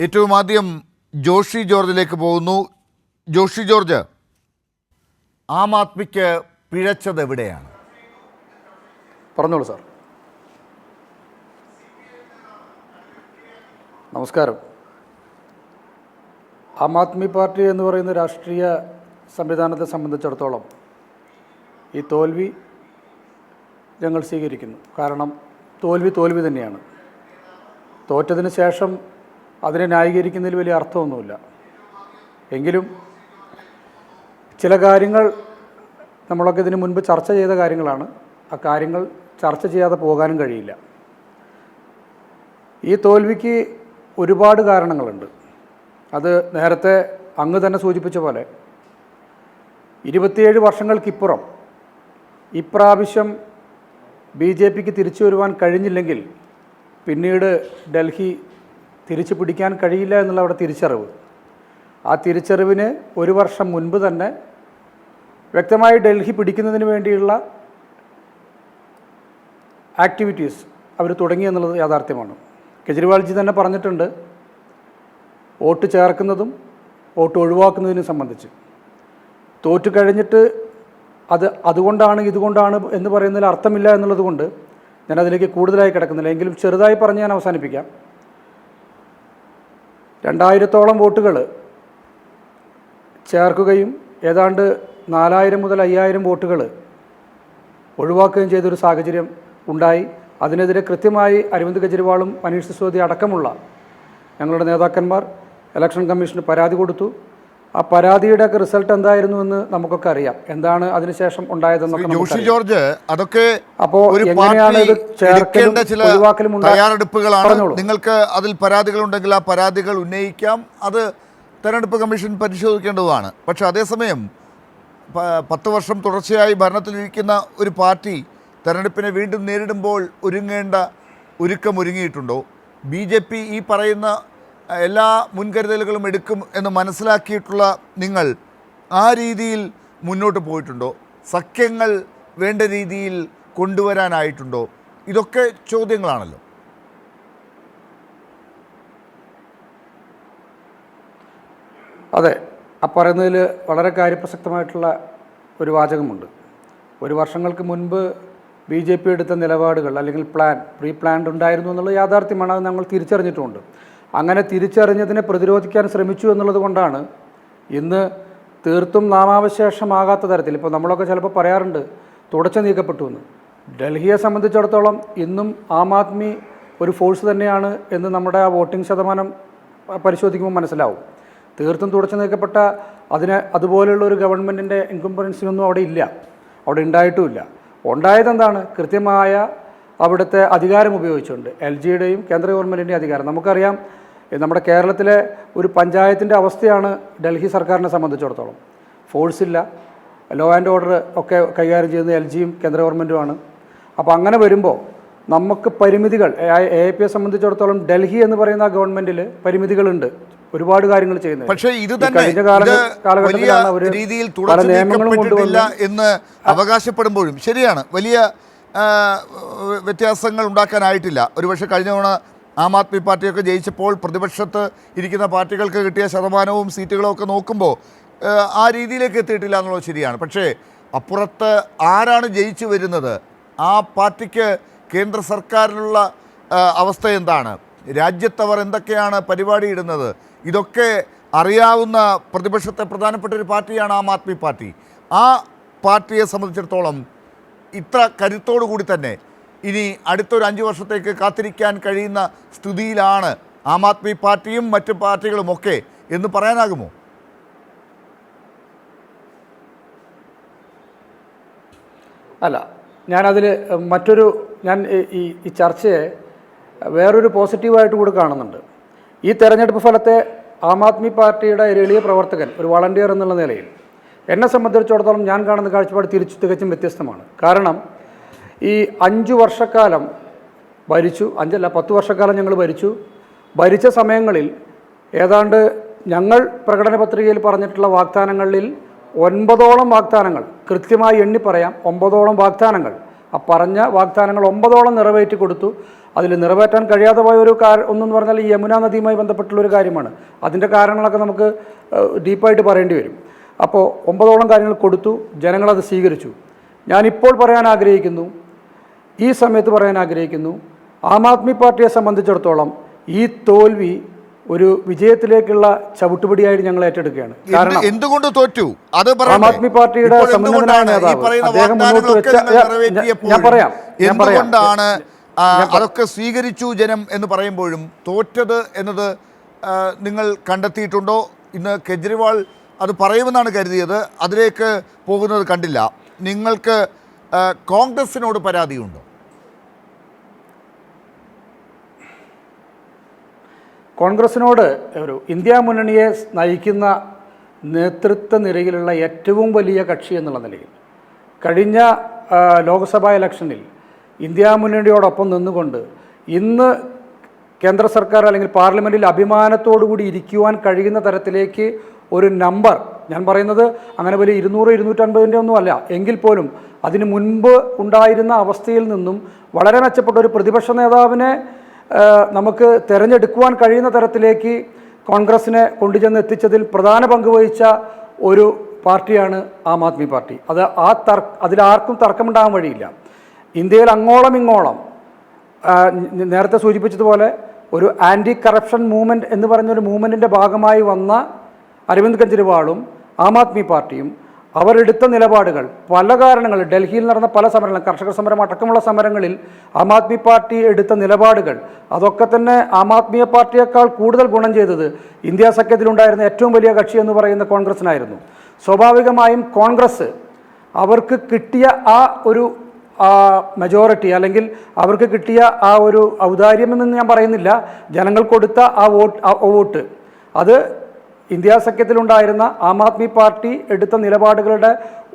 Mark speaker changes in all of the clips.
Speaker 1: ഏറ്റവും ആദ്യം ജോഷി ജോർജിലേക്ക് പോകുന്നു. ജോഷി ജോർജ് ആം ആദ്മിക്ക് പിഴച്ചത് എവിടെയാണ്?
Speaker 2: പറഞ്ഞോളൂ സാർ. നമസ്കാരം. ആം ആദ്മി പാർട്ടി എന്ന് പറയുന്ന രാഷ്ട്രീയ സംവിധാനത്തെ സംബന്ധിച്ചിടത്തോളം ഈ തോൽവി ഞങ്ങൾ സ്വീകരിക്കുന്നു. കാരണം തോൽവി തോൽവി തന്നെയാണ്. തോറ്റതിന് ശേഷം അതിനെ ന്യായീകരിക്കുന്നതിൽ വലിയ അർത്ഥമൊന്നുമില്ല. എങ്കിലും ചില കാര്യങ്ങൾ നമ്മളൊക്കെ ഇതിനു മുൻപ് ചർച്ച ചെയ്ത കാര്യങ്ങളാണ്. ആ കാര്യങ്ങൾ ചർച്ച ചെയ്യാതെ പോകാനും കഴിയില്ല. ഈ തോൽവിക്ക് ഒരുപാട് കാരണങ്ങളുണ്ട്. അത് നേരത്തെ അങ്ങ് തന്നെ സൂചിപ്പിച്ച പോലെ ഇരുപത്തിയേഴ് വർഷങ്ങൾക്കിപ്പുറം ഇപ്രാവശ്യം ബി ജെ പിക്ക് തിരിച്ചു വരുവാൻ കഴിഞ്ഞില്ലെങ്കിൽ പിന്നീട് ഡൽഹി തിരിച്ചു പിടിക്കാൻ കഴിയില്ല എന്നുള്ള അവിടെ തിരിച്ചറിവ്. ആ തിരിച്ചറിവിന് ഒരു വർഷം മുൻപ് തന്നെ വ്യക്തമായി ഡൽഹി പിടിക്കുന്നതിന് വേണ്ടിയുള്ള ആക്ടിവിറ്റീസ് അവർ തുടങ്ങി എന്നുള്ളത് യാഥാർത്ഥ്യമാണ്. കെജ്രിവാൾജി തന്നെ പറഞ്ഞിട്ടുണ്ട് വോട്ട് ചേർക്കുന്നതും വോട്ട് ഒഴിവാക്കുന്നതിനും സംബന്ധിച്ച്. തോറ്റു കഴിഞ്ഞിട്ട് അത് അതുകൊണ്ടാണ് ഇതുകൊണ്ടാണ് എന്ന് പറയുന്നതിൽ അർത്ഥമില്ല എന്നുള്ളതുകൊണ്ട് ഞാൻ അതിലേക്ക് കൂടുതലായി കിടക്കുന്നില്ല. എങ്കിലും ചെറുതായി പറഞ്ഞ് ഞാൻ അവസാനിപ്പിക്കാം. രണ്ടായിരത്തോളം വോട്ടുകൾ ചേർക്കുകയും ഏതാണ്ട് നാലായിരം മുതൽ അയ്യായിരം വോട്ടുകൾ ഒഴിവാക്കുകയും ചെയ്തൊരു സാഹചര്യം ഉണ്ടായി. അതിനെതിരെ കൃത്യമായി അരവിന്ദ് കെജ്രിവാളും മനീഷ് സിസോദി അടക്കമുള്ള ഞങ്ങളുടെ നേതാക്കന്മാർ ഇലക്ഷൻ കമ്മീഷന് പരാതി കൊടുത്തു. ആ പരാതിയുടെയൊക്കെ റിസൾട്ട് എന്തായിരുന്നു എന്ന് നമുക്കൊക്കെ അറിയാം. എന്താണ് അതിനുശേഷം ഉണ്ടായതെന്നൊക്കെ
Speaker 1: ജോഷി ജോർജ് അതൊക്കെ
Speaker 2: അപ്പോ
Speaker 1: ഒരു
Speaker 2: എങ്ങനെയാണ് ഇത്
Speaker 1: ചേർക്കേണ്ട ചില തയ്യാറെടുപ്പുകളാണ്. നിങ്ങൾക്ക് അതിൽ പരാതികൾ ഉണ്ടെങ്കിൽ ആ പരാതികൾ ഉന്നയിക്കാം. അത് തെരഞ്ഞെടുപ്പ് കമ്മീഷൻ പരിശോധിക്കേണ്ടതുമാണ്. പക്ഷെ അതേസമയം പത്ത് വർഷം തുടർച്ചയായി ഭരണത്തിലിരിക്കുന്ന ഒരു പാർട്ടി തെരഞ്ഞെടുപ്പിനെ വീണ്ടും നേരിടുമ്പോൾ ഒരുങ്ങേണ്ട ഒരുക്കം ഒരുങ്ങിയിട്ടുണ്ടോ? ബി ജെ പി ഈ പറയുന്ന എല്ലാ മുൻകരുതലുകളും എടുക്കും എന്ന് മനസ്സിലാക്കിയിട്ടുള്ള നിങ്ങൾ ആ രീതിയിൽ മുന്നോട്ട് പോയിട്ടുണ്ടോ? സഖ്യങ്ങൾ വേണ്ട രീതിയിൽ കൊണ്ടുവരാനായിട്ടുണ്ടോ? ഇതൊക്കെ ചോദ്യങ്ങളാണല്ലോ.
Speaker 2: അതെ ആ പറയുന്നതിൽ വളരെ കാര്യപ്രസക്തമായിട്ടുള്ള ഒരു വാചകമുണ്ട്. ഒരു വർഷങ്ങൾക്ക് മുൻപ് ബി ജെ പി എടുത്ത നിലപാടുകൾ അല്ലെങ്കിൽ പ്ലാൻ പ്രീ പ്ലാൻഡ് ഉണ്ടായിരുന്നു എന്നുള്ള യാഥാർത്ഥ്യമാണ് അത് നമ്മൾ തിരിച്ചറിഞ്ഞിട്ടുമുണ്ട്. അങ്ങനെ തിരിച്ചറിഞ്ഞതിനെ പ്രതിരോധിക്കാൻ ശ്രമിച്ചു എന്നുള്ളത് കൊണ്ടാണ്. ഇന്ന് തീർത്തും നാമാവശേഷമാകാത്ത തരത്തിൽ ഇപ്പോൾ നമ്മളൊക്കെ ചിലപ്പോൾ പറയാറുണ്ട് തുടച്ചു നീക്കപ്പെട്ടു എന്ന്. ഡൽഹിയെ സംബന്ധിച്ചിടത്തോളം ഇന്നും ആം ആദ്മി ഒരു ഫോഴ്സ് തന്നെയാണ് എന്ന് നമ്മുടെ ആ വോട്ടിംഗ് ശതമാനം പരിശോധിക്കുമ്പോൾ മനസ്സിലാവും. തീർത്തും തുടച്ചു നീക്കപ്പെട്ട അതിന് അതുപോലെയുള്ള ഒരു ഗവൺമെന്റിന്റെ ഇൻകംപറൻസിയൊന്നും അവിടെ ഇല്ല. അവിടെ ഉണ്ടായിട്ടുമില്ല ഉണ്ടായതെന്താണ് കൃത്യമായ അവിടുത്തെ അധികാരം ഉപയോഗിച്ചുകൊണ്ട് എൽ ജിയുടെയും കേന്ദ്ര ഗവൺമെന്റിന്റെയും അധികാരം. നമുക്കറിയാം നമ്മുടെ കേരളത്തിലെ ഒരു പഞ്ചായത്തിന്റെ അവസ്ഥയാണ് ഡൽഹി സർക്കാരിനെ സംബന്ധിച്ചിടത്തോളം. ഫോഴ്സ് ഇല്ല. ലോ ആൻഡ് ഓർഡർ ഒക്കെ കൈകാര്യം ചെയ്യുന്നത് എൽ ജിയും കേന്ദ്ര ഗവൺമെന്റുമാണ് അപ്പോൾ അങ്ങനെ വരുമ്പോൾ നമുക്ക് പരിമിതികൾ എ പി എ സംബന്ധിച്ചിടത്തോളം ഡൽഹി എന്ന് പറയുന്ന ആ ഗവൺമെന്റിൽ പരിമിതികളുണ്ട്. ഒരുപാട് കാര്യങ്ങൾ ചെയ്യുന്നത്
Speaker 1: പക്ഷേ ഇത്
Speaker 2: കഴിഞ്ഞ കാലഘട്ടത്തിലാണ് അവർ
Speaker 1: രീതിയിൽ
Speaker 2: പല നിയമങ്ങളും
Speaker 1: നീക്കപ്പെട്ടിട്ടില്ല എന്ന് അവകാശപ്പെടുമ്പോഴും ശരിയാണ്. വലിയ വ്യത്യാസങ്ങൾ ഉണ്ടാക്കാനായിട്ടില്ല. ഒരുപക്ഷെ കഴിഞ്ഞ തവണ ആം ആദ്മി പാർട്ടിയൊക്കെ ജയിച്ചപ്പോൾ പ്രതിപക്ഷത്ത് ഇരിക്കുന്ന പാർട്ടികൾക്ക് കിട്ടിയ ശതമാനവും സീറ്റുകളും ഒക്കെ നോക്കുമ്പോൾ ആ, രീതിയിലേക്ക് എത്തിയിട്ടില്ല എന്നുള്ളത് ശരിയാണ്. പക്ഷേ അപ്പുറത്ത് ആരാണ് ജയിച്ചു വരുന്നത്? ആ പാർട്ടിക്ക് കേന്ദ്ര സർക്കാരിലുള്ള അവസ്ഥ എന്താണ്? രാജ്യത്തവർ എന്തൊക്കെയാണ് പരിപാടി ഇടുന്നത്? ഇതൊക്കെ അറിയാവുന്ന പ്രതിപക്ഷത്തെ പ്രധാനപ്പെട്ട ഒരു പാർട്ടിയാണ് ആം ആദ്മി പാർട്ടി. ആ പാർട്ടിയെ സംബന്ധിച്ചിടത്തോളം ഇത്ര കരുത്തോടുകൂടി തന്നെ ഇനി അടുത്തൊരു അഞ്ച് വർഷത്തേക്ക് കാത്തിരിക്കാൻ കഴിയുന്ന സ്ഥിതിയിലാണ് ആം ആദ്മി പാർട്ടിയും മറ്റു പാർട്ടികളുമൊക്കെ എന്ന് പറയാനാകുമോ?
Speaker 2: അല്ല ഞാനതിൽ മറ്റൊരു ഞാൻ ഈ- ഈ ചർച്ചയെ വേറൊരു പോസിറ്റീവായിട്ട് കൂടെ കാണുന്നുണ്ട്. ഈ തെരഞ്ഞെടുപ്പ് ഫലത്തെ ആം ആദ്മി പാർട്ടിയുടെ ഒരു എളിയ പ്രവർത്തകൻ ഒരു വളണ്ടിയർ എന്നുള്ള നിലയിൽ എന്നെ സംബന്ധിച്ചിടത്തോളം ഞാൻ കാണുന്ന കാഴ്ചപ്പാട് തിരിച്ചു തികച്ചും വ്യത്യസ്തമാണ്. കാരണം ഈ അഞ്ചു വർഷക്കാലം ഭരിച്ചു അഞ്ചല്ല പത്ത് വർഷക്കാലം ഞങ്ങൾ ഭരിച്ചു. ഭരിച്ച സമയങ്ങളിൽ ഏതാണ്ട് ഞങ്ങൾ പ്രകടന പത്രികയിൽ പറഞ്ഞിട്ടുള്ള വാഗ്ദാനങ്ങളിൽ ഒൻപതോളം വാഗ്ദാനങ്ങൾ കൃത്യമായി എണ്ണി പറയാം ഒമ്പതോളം വാഗ്ദാനങ്ങൾ. ആ പറഞ്ഞ വാഗ്ദാനങ്ങൾ ഒമ്പതോളം നിറവേറ്റി കൊടുത്തു. അതിൽ നിറവേറ്റാൻ കഴിയാതെ പോയ ഒരു കാര്യം ഒന്നെന്ന് പറഞ്ഞാൽ ഈ യമുന നദിയുമായി ബന്ധപ്പെട്ടുള്ള ഒരു കാര്യമാണ്. അതിന്റെ കാരണങ്ങളൊക്കെ നമുക്ക് ഡീപ്പായിട്ട് പറയേണ്ടി വരും. അപ്പോൾ ഒമ്പതോളം കാര്യങ്ങൾ കൊടുത്തു ജനങ്ങളത് സ്വീകരിച്ചു. ഞാനിപ്പോൾ പറയാൻ ആഗ്രഹിക്കുന്നു ഈ സമയത്ത് പറയാൻ ആഗ്രഹിക്കുന്നു ആം ആദ്മി പാർട്ടിയെ സംബന്ധിച്ചിടത്തോളം ഈ തോൽവി ഒരു വിജയത്തിലേക്കുള്ള ചവിട്ടുപടിയായിട്ട് ഞങ്ങൾ ഏറ്റെടുക്കുകയാണ്. കാരണം
Speaker 1: എന്തുകൊണ്ട് തോറ്റു? അത്.
Speaker 2: ആം ആദ്മി പാർട്ടിയുടെ
Speaker 1: ഈ
Speaker 2: നേതാവ് അദ്ദേഹം മുന്നോട്ട് വെച്ച- ഞാൻ- പറയാം, ഞാൻ പറയാം.
Speaker 1: അതൊക്കെ സ്വീകരിച്ചു ജനം എന്ന് പറയുമ്പോഴും തോറ്റത് എന്നത് നിങ്ങൾ കണ്ടെത്തിയിട്ടുണ്ടോ? ഇന്ന് കെജ്രിവാൾ അത് പറയുമെന്നാണ് കരുതിയത്. അതിലേക്ക് പോകുന്നത് കണ്ടില്ല. നിങ്ങൾക്ക് കോൺഗ്രസിനോട് പരാതിയുണ്ടോ?
Speaker 2: കോൺഗ്രസിനോട് ഒരു ഇന്ത്യ മുന്നണിയെ നയിക്കുന്ന നേതൃത്വ നിരയിലുള്ള ഏറ്റവും വലിയ കക്ഷി എന്നുള്ള നിലയിൽ കഴിഞ്ഞ ലോക്സഭാ ഇലക്ഷനിൽ ഇന്ത്യ മുന്നണിയോടൊപ്പം നിന്നുകൊണ്ട് ഇന്ന് കേന്ദ്ര സർക്കാർ അല്ലെങ്കിൽ പാർലമെന്റിൽ അഭിമാനത്തോടുകൂടി ഇരിക്കുവാൻ കഴിയുന്ന തരത്തിലേക്ക് ഒരു നമ്പർ. ഞാൻ പറയുന്നത് അങ്ങനെ വലിയ ഇരുന്നൂറ് ഇരുന്നൂറ്റൻപതിന്റെ ഒന്നും അല്ല. എങ്കിൽ പോലും അതിന് മുൻപ് ഉണ്ടായിരുന്ന അവസ്ഥയിൽ നിന്നും വളരെ മെച്ചപ്പെട്ട ഒരു പ്രതിപക്ഷ നേതാവിനെ നമുക്ക് തിരഞ്ഞെടുക്കുവാൻ കഴിയുന്ന തരത്തിലേക്ക് കോൺഗ്രസിനെ കൊണ്ടുചെന്ന് എത്തിച്ചതിൽ പ്രധാന പങ്ക് വഹിച്ച ഒരു പാർട്ടിയാണ് ആം ആദ്മി പാർട്ടി. അത് ആ തർ അതിലാർക്കും തർക്കമുണ്ടാകാൻ വഴിയില്ല. ഇന്ത്യയിൽ അങ്ങോളം ഇങ്ങോളം നേരത്തെ സൂചിപ്പിച്ചതുപോലെ ഒരു ആന്റി കറപ്ഷൻ മൂവ്മെന്റ് എന്ന് പറഞ്ഞൊരു മൂവ്മെന്റിന്റെ ഭാഗമായി വന്ന അരവിന്ദ് കെജ്രിവാളും ആം ആദ്മി പാർട്ടിയും അവരെടുത്ത നിലപാടുകൾ പല കാരണങ്ങൾ ഡൽഹിയിൽ നടന്ന പല സമരങ്ങളും കർഷക സമരം അടക്കമുള്ള സമരങ്ങളിൽ ആം ആദ്മി പാർട്ടി എടുത്ത നിലപാടുകൾ അതൊക്കെ തന്നെ ആം ആദ്മി പാർട്ടിയേക്കാൾ കൂടുതൽ ഗുണം ചെയ്തത് ഇന്ത്യ സഖ്യത്തിലുണ്ടായിരുന്ന ഏറ്റവും വലിയ കക്ഷി എന്ന് പറയുന്ന കോൺഗ്രസിനായിരുന്നു. സ്വാഭാവികമായും കോൺഗ്രസ് അവർക്ക് കിട്ടിയ ആ ഒരു മെജോറിറ്റി അല്ലെങ്കിൽ അവർക്ക് കിട്ടിയ ആ ഒരു ഔദാര്യമെന്ന് ഞാൻ പറയുന്നില്ല ജനങ്ങൾ കൊടുത്ത ആ വോട്ട് വോട്ട്. അത് ഇന്ത്യ സഖ്യത്തിലുണ്ടായിരുന്ന ആം ആദ്മി പാർട്ടി എടുത്ത നിലപാടുകളുടെ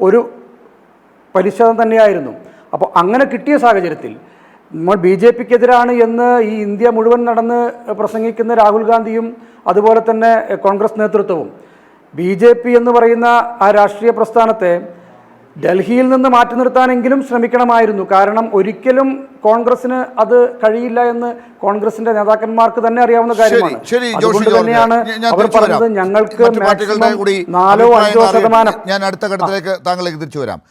Speaker 2: ഒരു പരിശോധന തന്നെയായിരുന്നു. അപ്പോൾ അങ്ങനെ കിട്ടിയ സാഹചര്യത്തിൽ നമ്മൾ ബി ജെ പിക്കെതിരാണ് എന്ന് ഈ ഇന്ത്യ മുഴുവൻ നടന്ന് പ്രസംഗിക്കുന്ന രാഹുൽ ഗാന്ധിയും അതുപോലെ തന്നെ കോൺഗ്രസ് നേതൃത്വവും. ബി ജെ പി എന്ന് പറയുന്ന ആ രാഷ്ട്രീയ പ്രസ്ഥാനത്തെ ഡൽഹിയിൽ നിന്ന് മാറ്റി നിർത്താനെങ്കിലും ശ്രമിക്കണമായിരുന്നു. കാരണം ഒരിക്കലും കോൺഗ്രസിന് അത് കഴിയില്ല എന്ന് കോൺഗ്രസിന്റെ നേതാക്കന്മാർക്ക് തന്നെ അറിയാവുന്ന കാര്യമാണ്. അതുകൊണ്ട്. തന്നെയാണ് അവർ പറഞ്ഞത് ഞങ്ങൾക്ക് നാലോ അഞ്ചോ ശതമാനം.
Speaker 1: ഞാൻ അടുത്ത ഘട്ടത്തിലേക്ക് താങ്കളിലേക്ക് തിരിച്ചു വരാം.